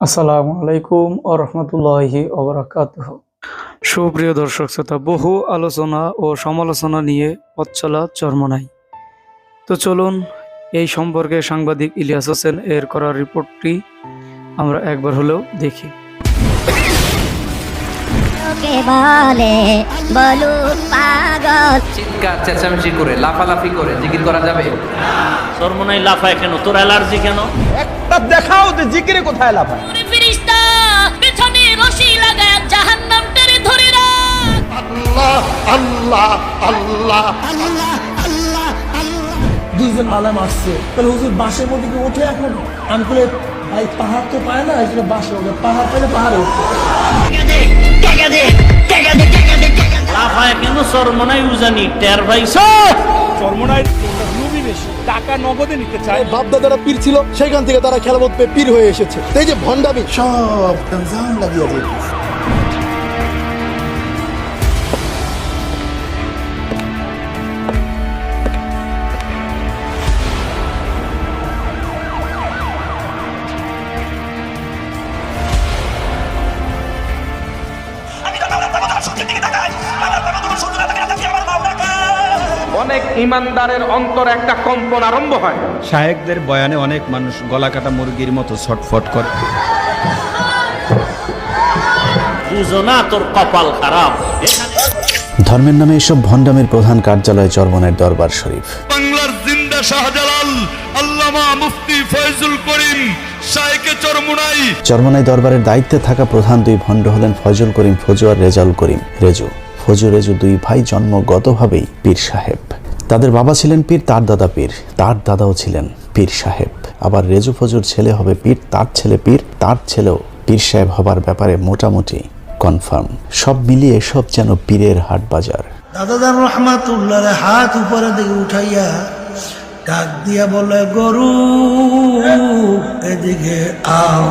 আসসালামু আলাইকুম ও রহমতুল্লাহি ওবরাকাত সুপ্রিয় দর্শক শ্রোতা, বহু আলোচনা ও সমালোচনা নিয়ে পথ চলা চর্মনাই তো চলুন, এই সম্পর্কে সাংবাদিক ইলিয়াস হোসেন এর করা রিপোর্টটি আমরা একবার হলেও দেখি। লোকে বলে? বলুক পাগল। চিৎকার চেঁচামেচি করে লাফালাফি করে জিকির করা যাবে? সর্বনাই লাফায় কেন? তোর অ্যালার্জি কেন? তা দেখাও যে জিকিরে কোথায় লাভ হয় ওরে ফেরেশতা পেছনে রশি লাগায় জাহান্নাম টেনে ধরে রাখ। দুইজন মালা মারছে তাহলে হুজুর বাসের মধ্যে কি ওঠে এখন? আমি বলে ভাই পাহাড় তো পায় না এখানে বাসে ওঠে পাহাড় পেলে পাহাড়ে লাফায় কেন? উজানি টের পাইছ চর্মনায় বেশি। টাকা নগদে নিতে চায় বাপদাদারা পীর ছিল সেখান থেকে তারা খেলাবোধ পেয়ে পীর হয়ে এসেছে। এই যে ভণ্ডামি সব লাগিয়ে অনেক ইমানদারের অন্তর একটা কম্পন আরম্ভ হয়। শায়েকদের বয়ানে অনেক মানুষ গলা কাটা মুরগির মতো ছটফট করে। তোর কপাল খারাপ। ধর্মের নামে এসব ভণ্ডামের প্রধান কার্যালয় চরমনের দরবার শরীফ। বাংলার জিন্দা শাহজালাল আল্লামা মুফতি ফয়জুল করিম চরমুনাই। চরমনাই দরবারের দায়িত্বে থাকা প্রধান দুই ভণ্ড হলেন ফয়জুল করিম ফজু আর রেজাউল করিম রেজু। ফজু রেজু দুই ভাই জন্মগতভাবেই পীর সাহেব। তাদের বাবা ছিলেন পীর, তার দাদা পীর, তার দাদাও ছিলেন পীর সাহেব। আবার রেজু ফজুর ছেলে হবে পীর, তার ছেলে পীর, তার ছেলেও পীর সাহেব হবার ব্যাপারে মোটামুটি কনফার্ম। সব মিলিয়ে সব যেন পীরের হাট বাজার। দাদাদার রহমাতুল্লাহ হাত উপরে দিকে উঠাইয়া ডাক দিয়া বলে, গরু, এদিকে আও।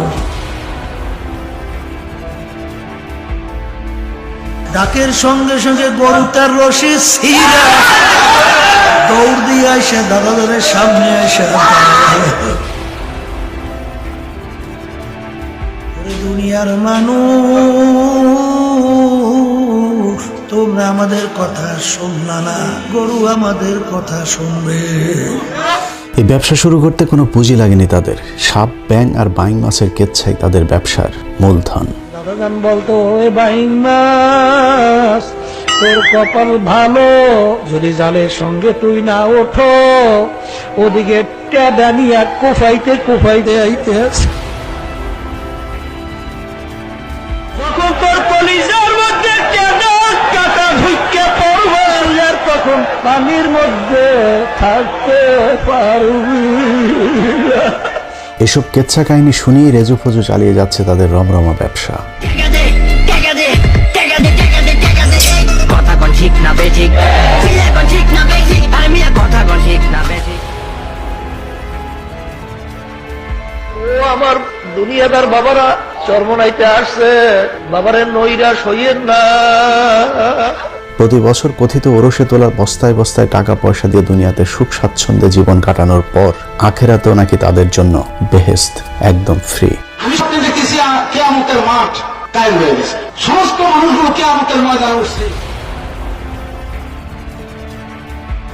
ডাকের সঙ্গে সঙ্গে গরু তার রশি ছিঁড়া দৌড় দিয়ে আসে দাদাদারের সামনে। ওরে দুনিয়ার মানুষ, তোমরা আমাদের কথা শুনলা না। গরু আমাদের কথা শুনবে। এই ব্যবসা শুরু করতে কোনো পুঁজি লাগেনি তাদের। সাপ ব্যাং আর বাইং মাছের কেচ্ছাই তাদের ব্যবসার মূলধন। দাদাজান বলতো, ওই মাছ, তোর কপাল ভালো, যদি জালের সঙ্গে তুই না ওঠো, ওদিকে কোফাইতে কোফাইতে আইতে পানির মধ্যে থাকতে পারবি। এসব কেচ্ছা কাহিনী শুনিয়ে রেজু ফজু চালিয়ে যাচ্ছে তাদের রমরমা ব্যবসা। আমার দুনিয়াদার বাবারা, চর্মনাইতে আসছে। বাবারে নৈরাশ হইয়েন না। প্রতি বছর কথিত ওরসে তোলা বস্তায় বস্তায় টাকা পয়সা দিয়ে দুনিয়াতে সুখ স্বাচ্ছন্দ্যে জীবন কাটানোর পর আখেরাতেও নাকি তাদের জন্য বেহেস্ত একদম ফ্রি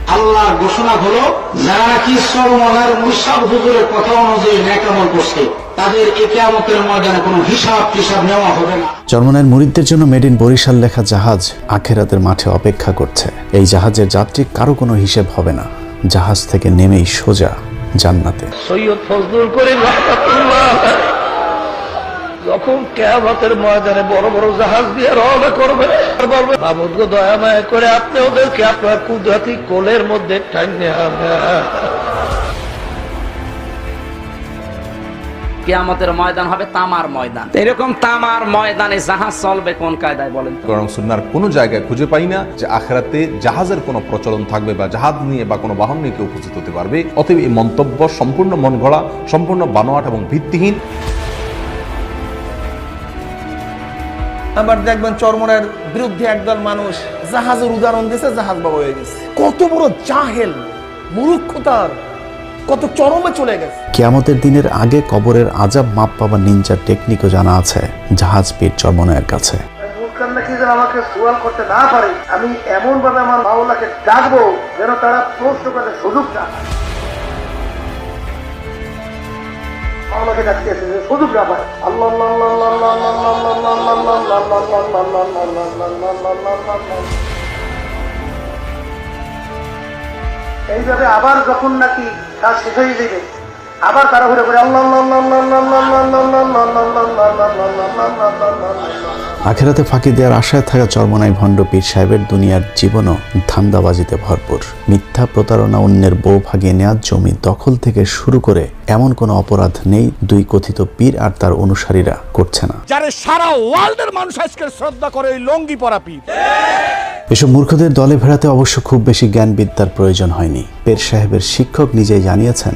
আল্লাহর ঘোষণা হলো, যারা নাকি সরমনের মুসাব হুজুরের কথা অনুযায়ী ন্যাকামল করছে তাদের এই কেয়ামতের ময়দানে কোনো হিসাব টিসাব নেওয়া হবে না। চরমনের মুরিদদের জন্য মেড ইন বরিশাল লেখা জাহাজ আখেরাতের মাঠে অপেক্ষা করছে। এই জাহাজের যাত্রী কারও কোনো হিসেব হবে না। জাহাজ থেকে নেমেই সোজা জান্নাতে। সৈয়দ ফজলুল করিম রহমাতুল্লাহ যখন কেয়ামতের ময়দানে বড় বড় জাহাজ দিয়ে রওনা করবে বলবে দয়া মায়া করে আপনি ওদেরকে আপনার কুদরাতি কোলের মধ্যে টাইনে কিয়ামতের ময়দান হবে তামার ময়দান। এরকম তামার ময়দানে জাহাজ চলবে কোন কায়দায় বলেন? বরং সুন্নার কোনো জায়গায় খুঁজে পাই না যে আখেরাতে জাহাজের কোনো প্রচলন থাকবে বা জাহাজ নিয়ে বা কোনো বাহন নিয়ে কেউ উপস্থিত হতে পারবে। অতএব এই মন্তব্য সম্পূর্ণ মন গড়া সম্পূর্ণ বানোয়াট এবং ভিত্তিহীন। আবার দেখবেন চর্মনের বিরুদ্ধে একদল মানুষ জাহাজের উদাহরণ দিয়েছে জাহাজ বাবা হয়ে গেছে। কত বড় জাহেল মূর্খতার। কত চরমে চলে গেছে কেয়ামতের দিনের আগে কবরের আজাব মাপ পাবার নিনজার টেকনিকও জানা আছে জাহাজ পীর চর্মনয়ের কাছে যেন আমাকে সোয়াল করতে না পারে আমি এমন ভাবে আমার মাওলাকে ডাকবো যেন তারা প্রশ্ন করতে সুযোগ না। মাওলাকে ডাকতে যে সুযোগ না পায় আল্লাহ আল্লাহ আল্লাহ আল্লাহ আল্লাহ আল্লাহ আল্লাহ আল্লাহ আল্লাহ আল্লাহ আল্লাহ আল্লাহ আল্লাহ আল্লাহ আল্লাহ এইভাবে আবার যখন নাকি কাজ শেষ হয়ে যাবে আবার তারা ঘুরে ঘুরে আখেরাতে ফাঁকি দেওয়ার আশায় থাকা চরমনাই ভণ্ড পীর সাহেবের দুনিয়ার জীবনও ধান্দাবাজিতে ভরপুর মিথ্যা প্রতারণা অন্যের বউ ভাগিয়ে নেওয়ার জমি দখল থেকে শুরু করে এমন কোনো অপরাধ নেই দুই কথিত পীর আর তার অনুসারীরা করছে না যারা সারা ওয়ার্ল্ডের মানুষ আজকে শ্রদ্ধা করে ওই লঙ্গি পরা পীর এসব মূর্খদের দলে ভেড়াতে অবশ্য খুব বেশি জ্ঞান বিদ্যার প্রয়োজন হয়নি পীর সাহেবের শিক্ষক নিজেই জানিয়েছেন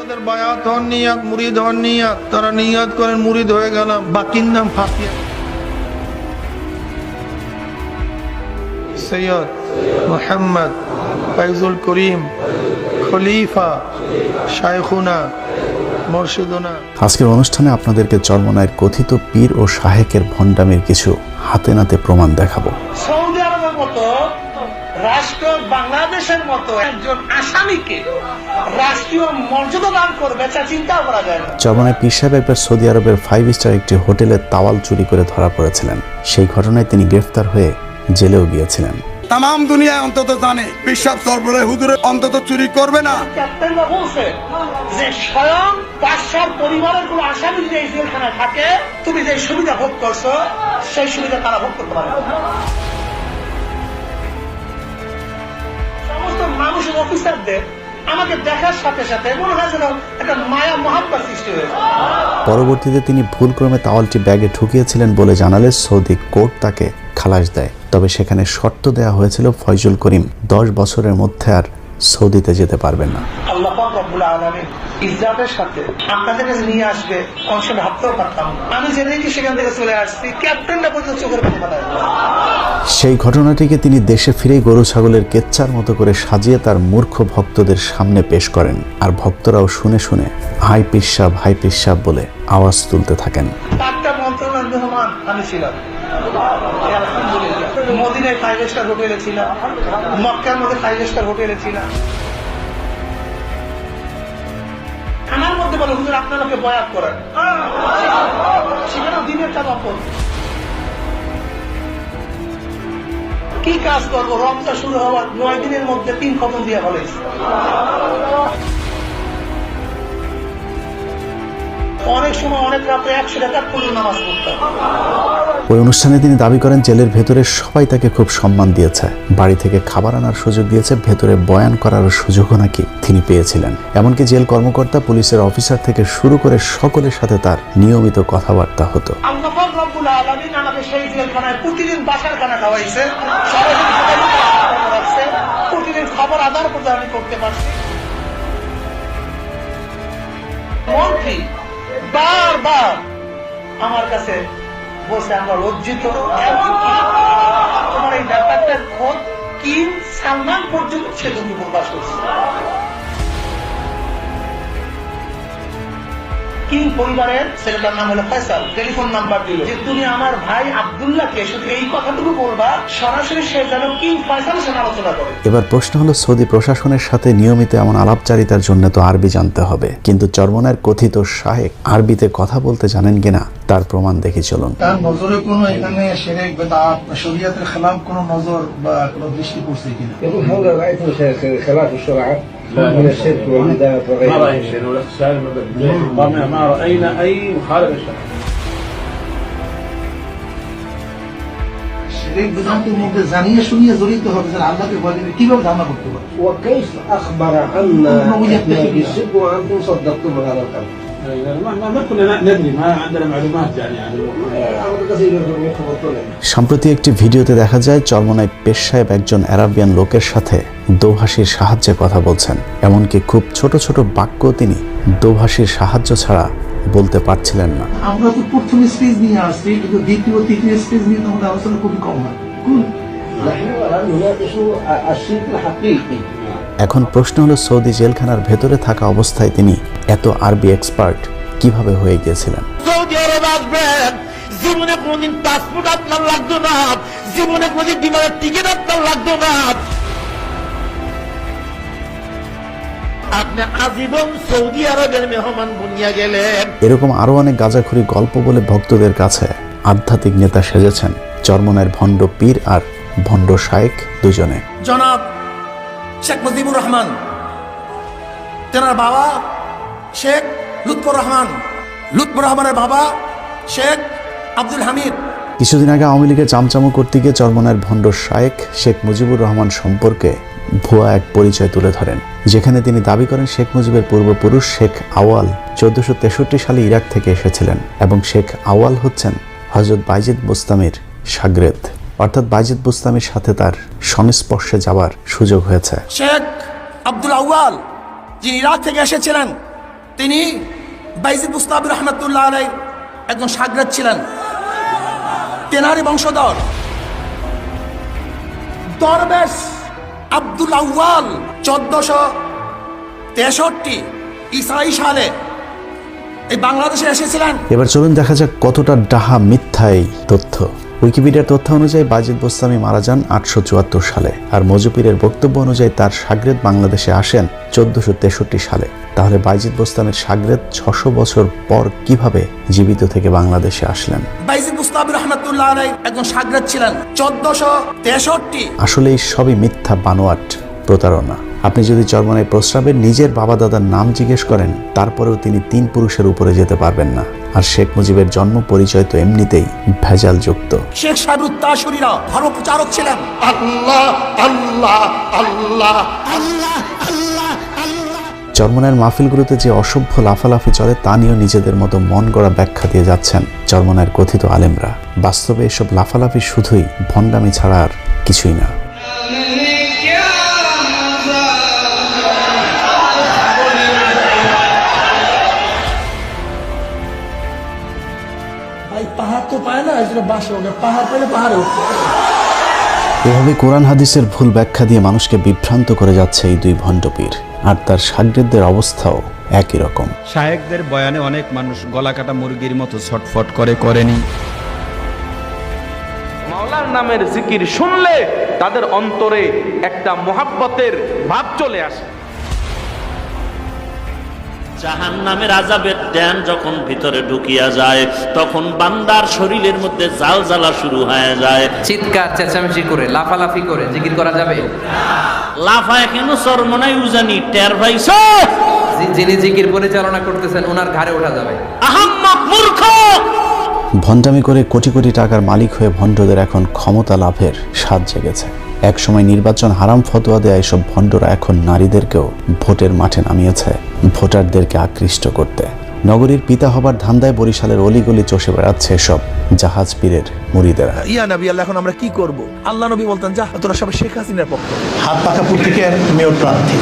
বায়াত হন নিয়াত মুরিদ হন নিয়াত তারা নিয়াত করেন মুরিদ হয়ে গেলাম। বাকির নাম ফাঁকিয়া সৈয়দ মোহাম্মদ ফাইজুল করিম খলিফা শাইখুনা মর্শিদুনা। আজকের অনুষ্ঠানে আপনাদেরকে চর্মনায়ের কথিত পীর ও শাহেকের ভণ্ডামির কিছু হাতে নাতে প্রমাণ দেখাবো। রাষ্ট্র বাংলাদেশের মতো একজন আসামিকে রাষ্ট্রীয় মর্যাদা দান করবে তা চিন্তাও করা যায় না। চর্মনায় পীর সাহেব একবার সৌদি আরবের ফাইভ স্টার একটি হোটেলে তাওয়াল চুরি করে ধরা পড়েছিলেন। সেই ঘটনায় তিনি গ্রেফতার হয়ে জেলেও গিয়েছিলেন। তাম দুনিয়ায় অন্তত জানে বিশ্বাস সরবরাহ হুজুরে অন্তত চুরি করবে না। ক্যাপ্টেনরা বলছে যে স্বয়ং বাদশার পরিবারের কোন আসামি যদি এই জেলখানায় থাকে তুমি যে সুবিধা ভোগ করছ সেই সুবিধা তারা ভোগ করতে পারে অফিসারদের আমাকে দেখার সাথে সাথে মনে হয় যেন একটা মায়া মহাব্বা সৃষ্টি হয়েছে। পরবর্তীতে তিনি ভুলক্রমে তাওয়ালটি ব্যাগে ঢুকিয়েছিলেন বলে জানালে সৌদি কোর্ট তাকে খালাস দেয়। তবে সেখানে শর্ত দেয়া হয়েছিল ফয়জুল করিম দশ বছরের মধ্যে আর সৌদিতে যেতে পারবেন না। আল্লাহ রব্বুল আলামিন ইজ্জাতের সাথে আপনাদের কাছে নিয়ে আসবে কনসেপ্ট ভাবতেও পারতাম আমি জেনে কি সেখান থেকে চলে আসছি ক্যাপ্টেনটা পর্যন্ত চোখের পাঠায় সেই ঘটনাটিকে তিনি দেশে ফিরে গরু ছাগলের কেচ্চার মতো করে সাজিয়ে তার মূর্খ ভক্তদের সামনে পেশ করেন। আর ভক্তরাও শুনে শুনে হাই পিসাব হাই পিসাব বলে আওয়াজ তুলতে থাকেন। আমি ছিলাম। মদিনায় ফাইভ স্টার হোটেলে ছিলাম। মক্কার মধ্যে ফাইভ স্টার হোটেলে ছিলাম। বলে হুজুর আপনাকে বয়াত করেন। সেখানে দিনের কাজ অপর। কি কাজ করব? রমজা শুরু হওয়ার নয় দিনের মধ্যে তিন খতম দিয়ে ফেলেছে অনেক সময় অনেক রাতে একশো টাকা পর্যন্ত নামাজ পড়তাম। ওই অনুষ্ঠানে তিনি দাবি করেন জেলের ভেতরে সবাই তাকে খুব সম্মান দিয়েছে। বাড়ি থেকে খাবার আনার সুযোগ দিয়েছে ভেতরে বয়ান করার সুযোগও নাকি তিনি পেয়েছিলেন। এমনকি জেল কর্মকর্তা পুলিশের অফিসার থেকে শুরু করে সকলের সাথে তার নিয়মিত কথাবার্তা হতো। আল্লাহ পাক রব্বুল আলামিন আমাকে সেই জেলখানায় প্রতিদিন বাসার খানা খাওয়াইছে। সরাসরি সকালে খাওয়া রাখছে। প্রতিদিন খবর আদান প্রদান করতে পারছি। মন্ত্রী বারবার আমার কাছে বলছে, আমরা লজ্জিত। তোমার এই ব্যাপারটা খোঁজ কিং সালমান পর্যন্ত সে তুমি প্রকাশ করছে। মিসকিন পরিবারের ছেলেটার নাম হলো ফয়সাল। টেলিফোন নাম্বার দিল। যে তুমি আমার ভাই আবদুল্লাহকে শুধু এই কথাটুকু বলবা সরাসরি সে যেন কিং ফয়সাল সেন আলোচনা করে? এবার প্রশ্ন হলো সৌদি প্রশাসনের সাথে নিয়মিত এমন আলাপচারিতার জন্য তো আরবি জানতে হবে। কিন্তু চরমনার কথিত শাহেক আরবিতে কথা বলতে জানেন কিনা তার প্রমাণ দেখে চলুন। তার নজরে কোন এখানে শেরেক বা শরীয়তের খেলাফ কোন নজর বা কোন দৃষ্টি পড়ছে কিনা? من الشرك والعداوة وغيره. ما رأينا ولا سالم نعم. ما رأينا أي مخالفة شرعية. الشريك شو هي كيف وكيف أخبر عنا أنه يتخذ بالشرك وأنتم صدقتم هذا القلب؟ সম্প্রতি একটি ভিডিওতে দেখা যায় চরমনায় পেশ সাহেব একজন অ্যারাবিয়ান লোকের সাথে দোভাষীর সাহায্যে কথা বলছেন। এমনকি খুব ছোট ছোট বাক্য তিনি দোভাষীর সাহায্য ছাড়া বলতে পারছিলেন না। আমরা তো প্রথম স্টেজ নিয়ে আসছি কিন্তু দ্বিতীয় তৃতীয় স্টেজ নিয়ে আলোচনা খুবই কম হয়। এখন প্রশ্ন হলো সৌদি জেলখানার ভেতরে থাকা অবস্থায় তিনি এত আরবি এক্সপার্ট কীভাবে হয়ে গিয়েছিলেন? সৌদি আরব আসবেন জীবনে কোনদিন পাসপোর্ট আপনার লাগতো না জীবনে কোনদিন বিমানের টিকিট আপনার লাগতো না। আপনি আজীবন সৌদি আরবের মেহমান বনিয়া গেলেন। এরকম আরও অনেক গাঁজাখুরি গল্প বলে ভক্তদের কাছে আধ্যাত্মিক নেতা সেজেছেন চরমনের ভণ্ড পীর আর ভণ্ড শায়েক দুজনে। জনাব শেখ মুজিবুর রহমান তেনার বাবা শেখ লুৎফর রহমান। লুৎফর রহমানের বাবা শেখ আব্দুল হামিদ। কিছুদিন আগে আওয়ামী লীগের চামচামো করতে গিয়ে চরমনের ভণ্ড শায়েক শেখ মুজিবুর রহমান সম্পর্কে ভুয়া এক পরিচয় তুলে ধরেন যেখানে তিনি দাবি করেন শেখ মুজিবের পূর্বপুরুষ শেখ আওয়াল চোদ্দশো তেষট্টি সালে ইরাক থেকে এসেছিলেন এবং শেখ আওয়াল হচ্ছেন হজরত বাইজিদ বুস্তামির সাগরেদ। অর্থাৎ বাইজিদ বুস্তামির সাথে তার সংস্পর্শে যাওয়ার সুযোগ হয়েছে। শেখ আব্দুল আউয়াল যিনি ইরাক থেকে এসেছিলেন তিনি বাইজিদ মুস্তাবির রহমতুল্লাহ আলাই একজন সাগরাত ছিলেন। তেনারি বংশধর। দরবেশ আব্দুল আউয়াল চোদ্দশো তেষট্টি ইসাই সালে এই বাংলাদেশে এসেছিলেন। এবার চলুন দেখা যাক কতটা ডাহা মিথ্যা তথ্য। উইকিপিডিয়ার তথ্য অনুযায়ী বাজিদ বোস্তামি মারা যান আটশো চুয়াত্তর সালে আর মজুপিরের বক্তব্য অনুযায়ী তার সাগরেদ বাংলাদেশে আসেন চোদ্দশো তেষট্টি সালে। তাহলে বাইজিদ বোস্তামের সাগরেদ ছশো বছর পর কীভাবে জীবিত থেকে বাংলাদেশে আসলেন? বাইজিদ মুস্তাবির রহমতুল্লাহ আলাই একজন সাগরাত ছিলেন চোদ্দশো তেষট্টি। আসলে এই সবই মিথ্যা বানোয়াট প্রতারণা। আপনি যদি চরমনের প্রস্রাবের নিজের বাবা দাদার নাম জিজ্ঞেস করেন তারপরেও তিনি তিন পুরুষের উপরে যেতে পারবেন না। আর শেখ মুজিবের জন্ম পরিচয় তো এমনিতেই ভেজাল যুক্ত। শেখ সাহেবুত তাসুরিরা ধর্ম প্রচারক ছিলেন। আল্লাহ আল্লাহ আল্লাহ। আল্লাহ আল্লাহ চরমনের মাহফিলগুলোতে যে অসভ্য লাফালাফি চলে তা নিয়েও নিজেদের মতো মন গড়া ব্যাখ্যা দিয়ে যাচ্ছেন চরমনের কথিত আলেমরা। বাস্তবে এসব লাফালাফি শুধুই ভণ্ডামি ছাড়া আর কিছুই না। পাহাড় তো পায় না এজন্য বাসে ওঠে পাহাড় পেলে পাহাড়ে উঠতে এভাবে কোরআন হাদিসের ভুল ব্যাখ্যা দিয়ে মানুষকে বিভ্রান্ত করে যাচ্ছে এই দুই ভণ্ডপীর। আর তার সাগরেদদের অবস্থাও একই রকম। শায়েকদের বয়ানে অনেক মানুষ গলা কাটা মুরগির মতো ছটফট করে করেনি। মাওলার নামের জিকির শুনলে তাদের অন্তরে একটা মোহাব্বতের ভাব চলে আসে। জাহান নামের আজাবের ট্যান যখন ভিতরে ঢুকিয়া যায় তখন বান্দার শরীরের মধ্যে জাল জ্বালা শুরু হয়ে যায়। চিৎকার চেঁচামেচি করে লাফালাফি করে জিকির করা যাবে? লাফায় কেন সরমনাই উজানি? টের ভাইছ যিনি জিকির পরিচালনা করতেছেন ওনার ঘাড়ে ওঠা যাবে। আহাম্মক মূর্খ! ভণ্ডামি করে কোটি কোটি টাকার মালিক হয়ে ভণ্ডদের এখন ক্ষমতা লাভের স্বাদ জেগেছে। একসময় নির্বাচন হারাম ফতোয়া দেয়া এসব ভণ্ডরা এখন নারীদেরকেও ভোটের মাঠে নামিয়েছে। ভোটারদেরকে আকৃষ্ট করতে। নগরীর পিতা হবার ধান্দায় বরিশালের অলিগলি চষে বেড়াচ্ছে এসব জাহাজ পীরের মুড়িদেরা ইয়া নবী আল্লাহ এখন আমরা কি করব? আল্লাহ নবী বলতেন যা তোরা সবাই শেখ হাসিনার পক্ষ হাত থেকে মেয়র প্রার্থী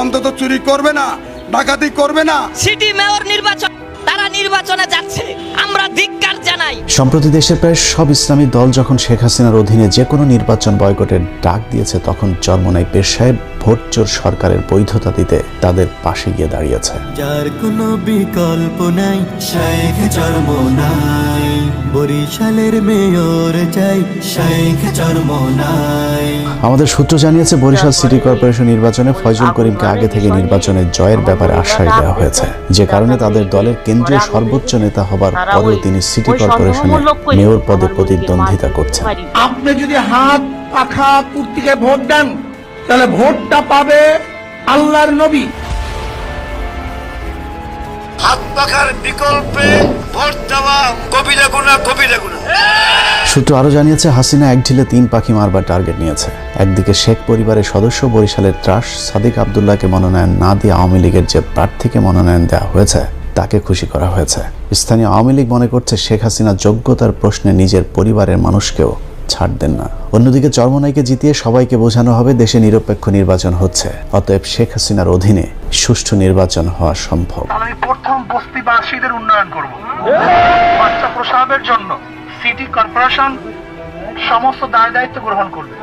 অন্তত চুরি করবে না ডাকাতি করবে না। সিটি মেয়র নির্বাচন তারা নির্বাচনে যাচ্ছে। আমরা ধিক্কার জানাই সম্প্রতি দেশের প্রায় সব ইসলামী দল যখন শেখ হাসিনার অধীনে যে কোনো নির্বাচন বয়কটের ডাক দিয়েছে তখন জন্ম নেয় পেশায় ভোট চোর সরকারের বৈধতা দিতে তাদের পাশে গিয়ে দাঁড়িয়েছে। যার কোনো বিকল্প নাই শেখ জন্ম নাই। বরিশালের মেয়র চাই শেখ চর্ম নাই আমাদের সূত্র জানিয়েছে বরিশাল সিটি কর্পোরেশন নির্বাচনে ফয়জুল করিমকে আগে থেকে নির্বাচনের জয়ের ব্যাপারে আশ্বাস দেওয়া হয়েছে। যে কারণে তাদের দলের কেন্দ্রীয় সর্বোচ্চ নেতা হবার পরেও তিনি সিটি কর্পোরেশনে মেয়র পদে প্রতিদ্বন্দ্বিতা করছেন। আপনি যদি হাত পাখা পূর্তিকে ভোট দেন তাহলে ভোটটা পাবে আল্লাহর নবী। হাত পাখার বিকল্পে ভোট দেওয়া কবিরা গুনা কবিরা গুনা সূত্র আরও জানিয়েছে হাসিনা এক ঢিলে তিন পাখি মারবার টার্গেট নিয়েছে। একদিকে শেখ পরিবারের সদস্য বরিশালের ত্রাস সাদিক আবদুল্লাহকে মনোনয়ন না দিয়ে আওয়ামী লীগের যে প্রার্থীকে মনোনয়ন দেওয়া হয়েছে তাকে খুশি করা হয়েছে। স্থানীয় আওয়ামী লীগ মনে করছে শেখ হাসিনা যোগ্যতার প্রশ্নে নিজের পরিবারের মানুষকেও ছাড় দেন না। অন্যদিকে চরমনাইকে জিতিয়ে সবাইকে বোঝানো হবে দেশে নিরপেক্ষ নির্বাচন হচ্ছে। অতএব শেখ হাসিনার অধীনে সুষ্ঠু নির্বাচন হওয়া সম্ভব। আমি প্রথম বস্তিবাসীদের উন্নয়ন করব। বাচ্চা প্রসাবের জন্য সিটি কর্পোরেশন সমস্ত দায় দায়িত্ব গ্রহণ করবে।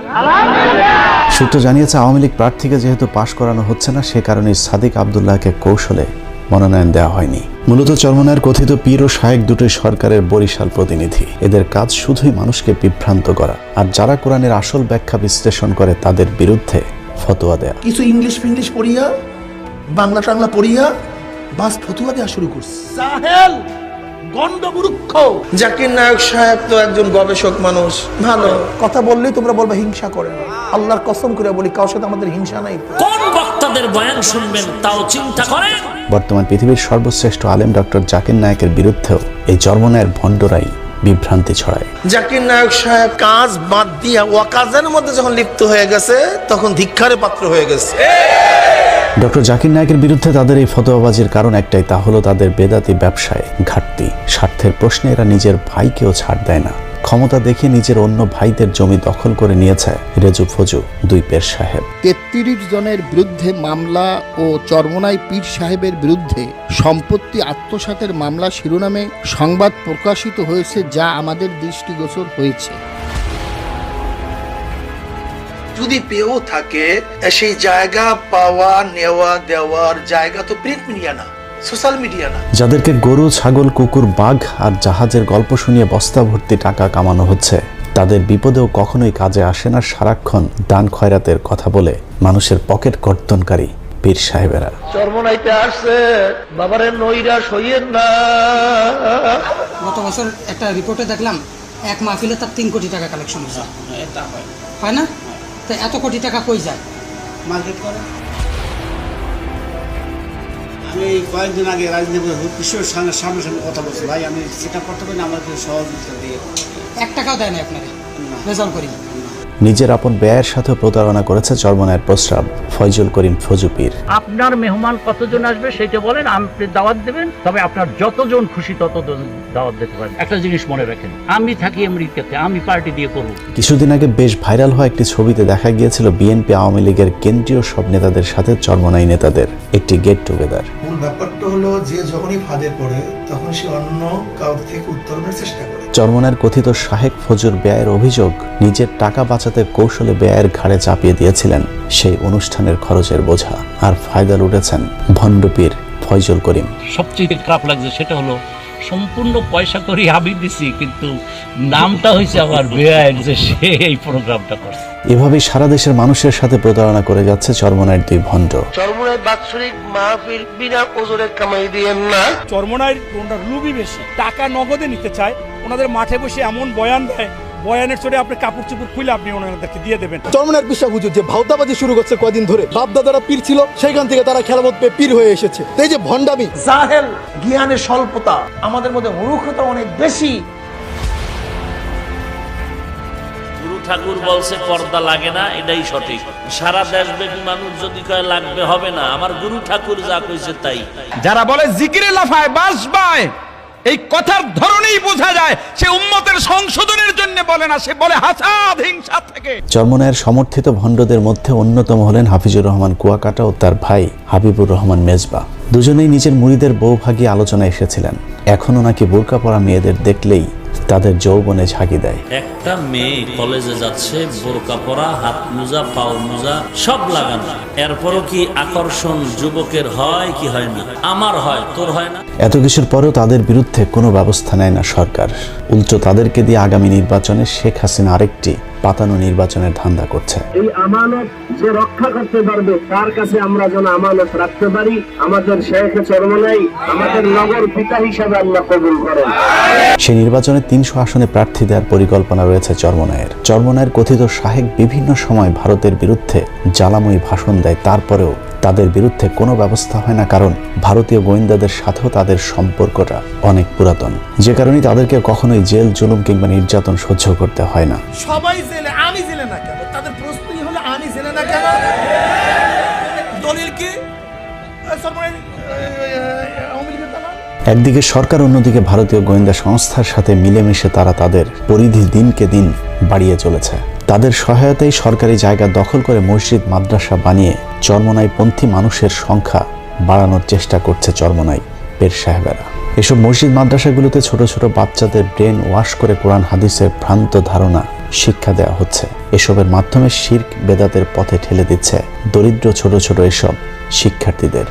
সূত্র জানিয়েছে আওয়ামী লীগ প্রার্থীকে যেহেতু পাশ করানো হচ্ছে না সে কারণে সাদিক আবদুল্লাহকে কৌশলে মনোনয়ন দেওয়া হয়নি। মূলত চরমনায়ের কথিত পীর ও শায়েক দুটোই সরকারের বরিশাল প্রতিনিধি। এদের কাজ শুধুই মানুষকে বিভ্রান্ত করা আর যারা কোরআনের আসল ব্যাখ্যা বিশ্লেষণ করে তাদের বিরুদ্ধে ফতোয়া দেয়া। কিছু ইংলিশ ফিংলিশ পড়িয়া বাংলা টাংলা পড়িয়া বাস ফতুয়া দেওয়া শুরু করছে। সাহেল জাকির নায়ক সাহেব তো একজন গবেষক মানুষ। ভালো। কথা বললেই তোমরা বলবা হিংসা করে না। আল্লাহর কসম করে বলি কারোর সাথে আমাদের হিংসা নাই। কোন বক্তাদের বয়ান শুনবেন তাও চিন্তা করেন? বর্তমান পৃথিবীর সর্বশ্রেষ্ঠ আলেম ডক্টর জাকির নায়কের বিরুদ্ধেও এই চর্মনায়ের ভণ্ডরাই বিভ্রান্তি ছড়ায়। জাকির নায়ক সাহেব কাজ বাদ দিয়া ওয়াকাজের মধ্যে যখন লিপ্ত হয়ে গেছে তখন ধিক্ষারে পাত্র হয়ে গেছে। ডক্টর জাকির নায়কের বিরুদ্ধে তাদের এই ফতোয়াবাজির কারণ একটাই, তা হলো তাদের বেদাতি ব্যবসায় ঘাটতি। স্বার্থের প্রশ্নে এরা নিজের ভাইকেও ছাড় দেয় না। ক্ষমতা দেখে নিজের অন্য ভাইদের জমি দখল করে নিয়েছে রেজু ফজু, দুই পের সাহেব। তেত্রিশ জনের বিরুদ্ধে মামলা ও চরমনাই পীর সাহেবের বিরুদ্ধে সম্পত্তি আত্মসাতের মামলা শিরোনামে সংবাদ প্রকাশিত হয়েছে যা আমাদের দৃষ্টিগোচর হয়েছে। যদি পেয়েও থাকে সেই জায়গা পাওয়া নেওয়া দেওয়ার জায়গা তো প্রিন্ট মিডিয়া না সোশ্যাল মিডিয়া না। যাদেরকে গরু ছাগল কুকুর বাঘ আর জাহাজের গল্প শুনিয়ে বস্তা ভর্তি টাকা কামানো হচ্ছে তাদের বিপদেও কখনোই কাজে আসে না সারাক্ষণ দান খয়রাতের কথা বলে মানুষের পকেট কর্তনকারী পীর সাহেবেরা। চর্মনাইতে আসছে বাবারে নৈরাশ হইয়েন না। গত বছর একটা রিপোর্টে দেখলাম এক মাহফিলে তার তিন কোটি টাকা কালেকশন হয়েছে। হয়। হয় না? তো এত কোটি টাকা কই যায়? মার্কেট করে। আমি কয়েকদিন আগে রাজনীতি কিশোর সামনে সামনে সামনে কথা বলছি। ভাই আমি সেটা করতে পারি না আমাকে সহযোগিতা দিয়ে। এক টাকাও দেয় না আপনাকে। রেজাল্ট করি। নিজের আপন ব্যয়ের সাথে প্রতারণা করেছে চর্মনায়ের প্রস্রাব ফয়জুল করিম ফজুপীর। আপনার মেহমান কতজন আসবে সেটা বলেন আপনি দাওয়াত দেবেন তবে আপনার যতজন খুশি ততজন দাওয়াত দিতে পারেন একটা জিনিস মনে রাখেন আমি থাকি আমেরিকাতে আমি পার্টি দিয়ে করব। কিছুদিন আগে বেশ ভাইরাল হওয়া একটি ছবিতে দেখা গিয়েছিল বিএনপি আওয়ামী লীগের কেন্দ্রীয় সব নেতাদের সাথে চর্মনাই নেতাদের একটি গেট টুগেদার মূল ব্যাপারটা হলো যে যখনই ফাঁদে পড়ে তখন সে অন্য কাউর থেকে উত্তরণের চেষ্টা করে। চর্মনার কথিত শাহেক ফজুর ব্যয়ের অভিযোগ নিজের টাকা বাঁচাতে কৌশলে ব্যয়ের ঘাড়ে চাপিয়ে দিয়েছিলেন সেই অনুষ্ঠানের খরচের বোঝা। আর ফায়দা লুটেছেন ভণ্ডপীর ফয়জুল করিম। সবচেয়ে খারাপ লাগছে সেটা হলো সম্পূর্ণ পয়সা করি আমি দিছি কিন্তু নামটা হয়েছে আমার বেআইন যে সে এই প্রোগ্রামটা করছে। এভাবেই সারা দেশের মানুষের সাথে প্রতারণা করে যাচ্ছে চর্মনায়ের দুই ভণ্ড। চরমনায় বাৎসরিক মাহফিল বিনা ওজোরে কামাই দিয়েন না। চরমনায় ওনার লুবি বেশি। টাকা নগদে নিতে চায় ওনাদের মাঠে বসে এমন বয়ান দেয় বয়ানের চড়ে আপনি কাপড় চোপড় খুলে আপনি ওনাদেরকে দিয়ে দেবেন। চরমনের বিশ্বাস হুজুর যে ভাওতাবাজি শুরু করছে কয়দিন ধরে বাপ দাদারা পীর ছিল সেখান থেকে তারা খেলাবোধ পেয়ে পীর হয়ে এসেছে। এই যে ভণ্ডামি। জাহেল জ্ঞানের স্বল্পতা আমাদের মধ্যে মূর্খতা অনেক বেশি। গুরু ঠাকুর বলছে পর্দা লাগে না এটাই সঠিক। সারা দেশব্যাপী মানুষ যদি কয় লাগবে হবে না। আমার গুরু ঠাকুর যা কইছে তাই। যারা বলে জিকিরে লাফায় বাস বায়। এই কথার ধরনেই বোঝা যায়, সে উম্মতের সংশোধনের জন্য বলে না, সে বলে হাসাদ হিংসা থেকে। চর্মনায়ের সমর্থিত ভণ্ডদের মধ্যে অন্যতম হলেন হাফিজুর রহমান কুয়াকাটা ও তার ভাই হাবিবুর রহমান মেজবা। দুজনেই নিজের মুড়িদের বউ ভাগিয়ে আলোচনায় এসেছিলেন। এখনও নাকি বোরকা পরা মেয়েদের দেখলেই তাদের যৌবনে ঝাঁকি দেয়। একটা মেয়ে কলেজে যাচ্ছে বোরকা পরা হাত মোজা পাও মোজা সব লাগানো। এরপরও কি আকর্ষণ যুবকের হয় কি হয় না? আমার হয় তোর হয় না? এত কিছুর পরেও তাদের বিরুদ্ধে কোনো ব্যবস্থা নেয় না সরকার। উল্টো তাদেরকে দিয়ে আগামী নির্বাচনে শেখ হাসিনা আরেকটি পাতানো নির্বাচনের ধান্দা করছে। এই আমানত যে রক্ষা করতে পারবে তার কাছে আমরা যেন আমানত রাখতে পারি। আমাদের শেখ চরমনাই আমাদের নগর পিতা হিসাবে আল্লাহ কবুল করেন। সেই নির্বাচনে তিনশো আসনে প্রার্থী দেওয়ার পরিকল্পনা রয়েছে চর্মনায়ের। চর্মনায়ের কথিত শাহেক বিভিন্ন সময় ভারতের বিরুদ্ধে জ্বালাময়ী ভাষণ দেয়, তারপরেও তাদের বিরুদ্ধে কোনো ব্যবস্থা হয় না, কারণ ভারতীয় গোয়েন্দাদের সাথেও তাদের সম্পর্কটা অনেক পুরাতন। যে কারণে তাদেরকে কখনোই জেল, জুলুম কিংবা নির্যাতন সহ্য করতে হয় না। সবাই জেলে, আমি জেলে না কেন? তাদের প্রশ্নই হলো, আমি জেলে না কেন? একদিকে সরকার, অন্যদিকে ভারতীয় গোয়েন্দা সংস্থার সাথে মিলেমিশে তারা তাদের পরিধি দিনকে দিন বাড়িয়ে চলেছে। তাদের সহায়তায় সরকারি জায়গা দখল করে মসজিদ, মাদ্রাসা বানিয়ে চরমনাই পন্থী মানুষের সংখ্যা বাড়ানোর চেষ্টা করছে চরমনাই পীর সাহেবেরা। এসব মসজিদ, মাদ্রাসাগুলোতে ছোট ছোট বাচ্চাদের ব্রেন ওয়াশ করে কোরআন, হাদিসের ভ্রান্ত ধারণা শিক্ষা দেওয়া হচ্ছে। এসবের মাধ্যমে শির্ক বেদাতের পথে ঠেলে দিচ্ছে দরিদ্র ছোট ছোট এসব শিক্ষার্থীদের।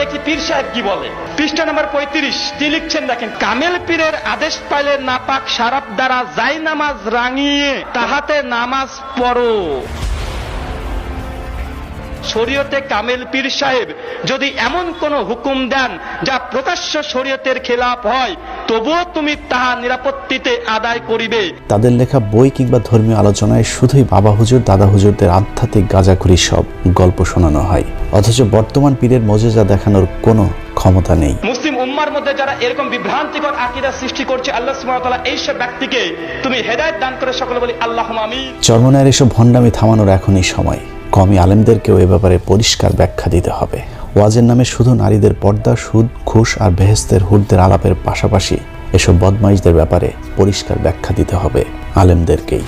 দেখি পীর সাহেব কি বলে। পৃষ্ঠা নাম্বার পঁয়ত্রিশ কি লিখছেন দেখেন, কামেল পীরের আদেশ পাইলে নাপাক সারাপ দ্বারা যাই নামাজ রাঙিয়ে তাহাতে নামাজ পড়ো। শরীয়তে কামেল পীর সাহেব যদি এমন কোন হুকুম দেন যা প্রকাশ্য শরীয়তের খেলাপ হয় তবুও তুমি তাহা নিরাপত্তিতে আদায় করিবে। তাদের লেখা বই কিংবা ধর্মীয় আলোচনায় শুধুই বাবা হুজুর দাদা হুজুরদের আধ্যাত্মিক গাজাখুরি সব গল্প শোনানো হয়। অথচ বর্তমান পীরের মজেজা দেখানোর কোনো ক্ষমতা নেই। মুসলিম উম্মার মধ্যে যারা এরকম বিভ্রান্তিকর আকিদা সৃষ্টি করছে আল্লাহ সুবহানাহু তাআলা এইসব ব্যক্তিকে তুমি হেদায়েত দান করে সকলে বলি আল্লাহুম্মা আমিন। চর্মনায়ের এসব ভণ্ডামি থামানোর এখনই সময়। কমি আলেমদেরকেও এ ব্যাপারে পরিষ্কার ব্যাখ্যা দিতে হবে। ওয়াজের নামে শুধু নারীদের পর্দা, সুদ, ঘুষ আর বেহেস্তের হুদদের আলাপের পাশাপাশি এসব বদমাইশদের ব্যাপারে পরিষ্কার ব্যাখ্যা দিতে হবে আলেমদেরকেই।